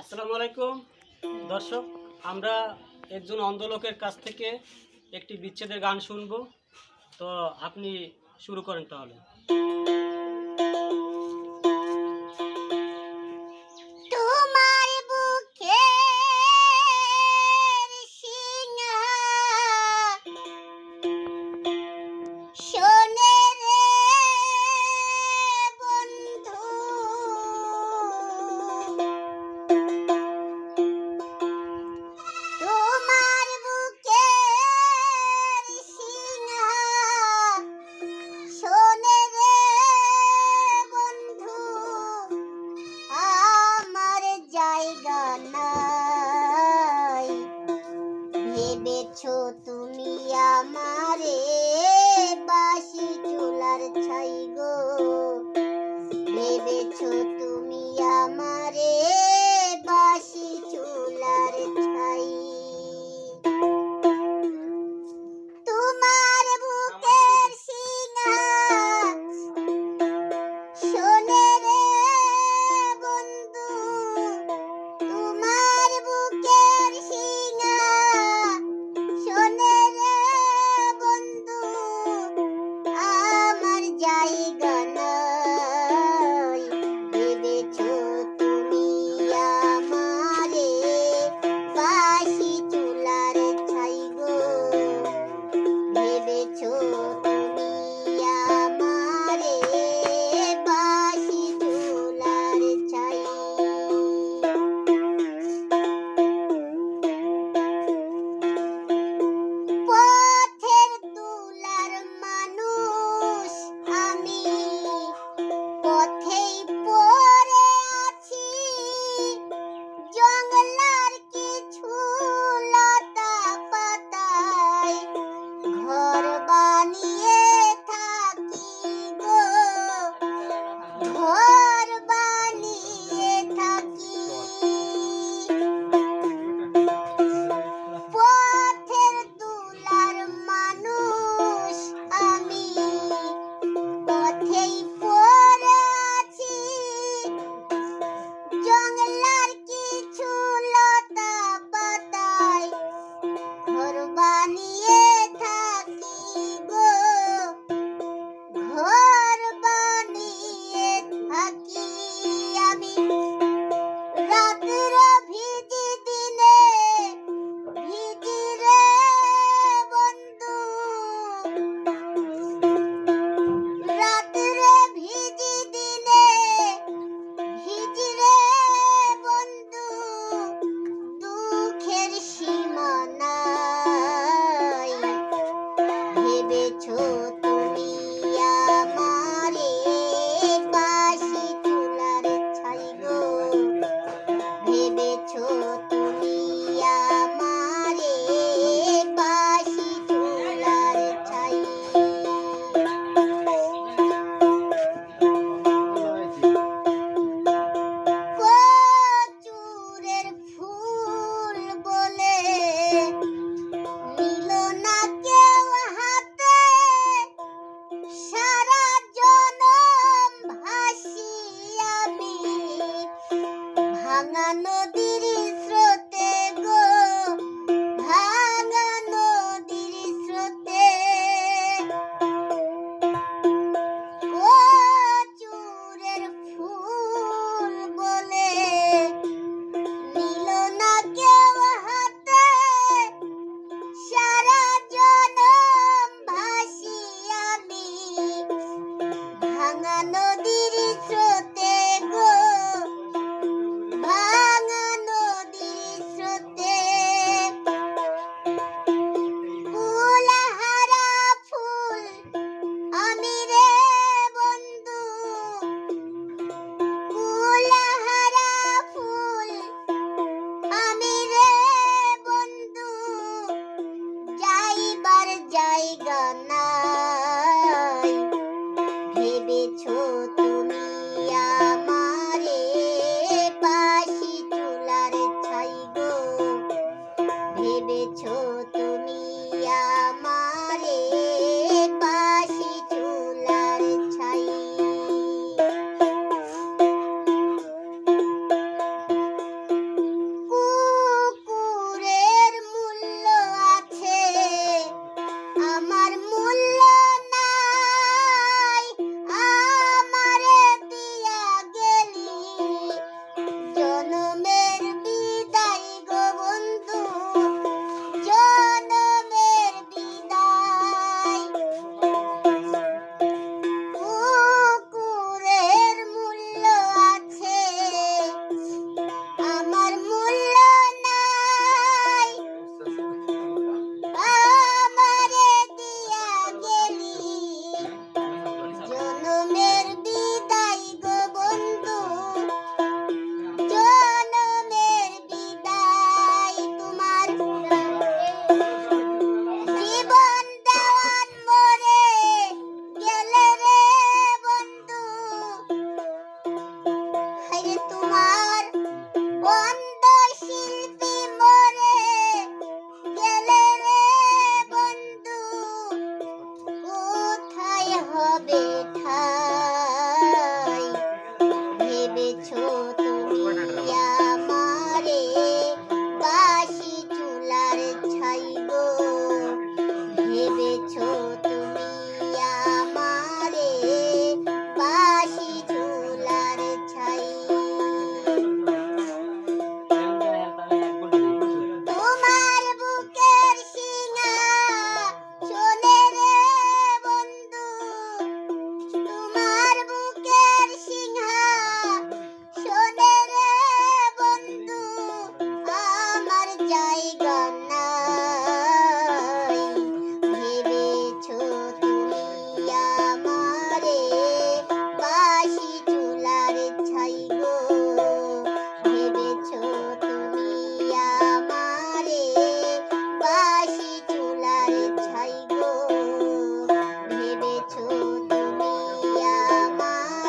আসসালামু আলাইকুম। দর্শক, আমরা একজন অন্ধলোকের কাছ থেকে একটি বিচ্ছেদের গান শুনব। তো আপনি শুরু করেন তাহলে। 小姨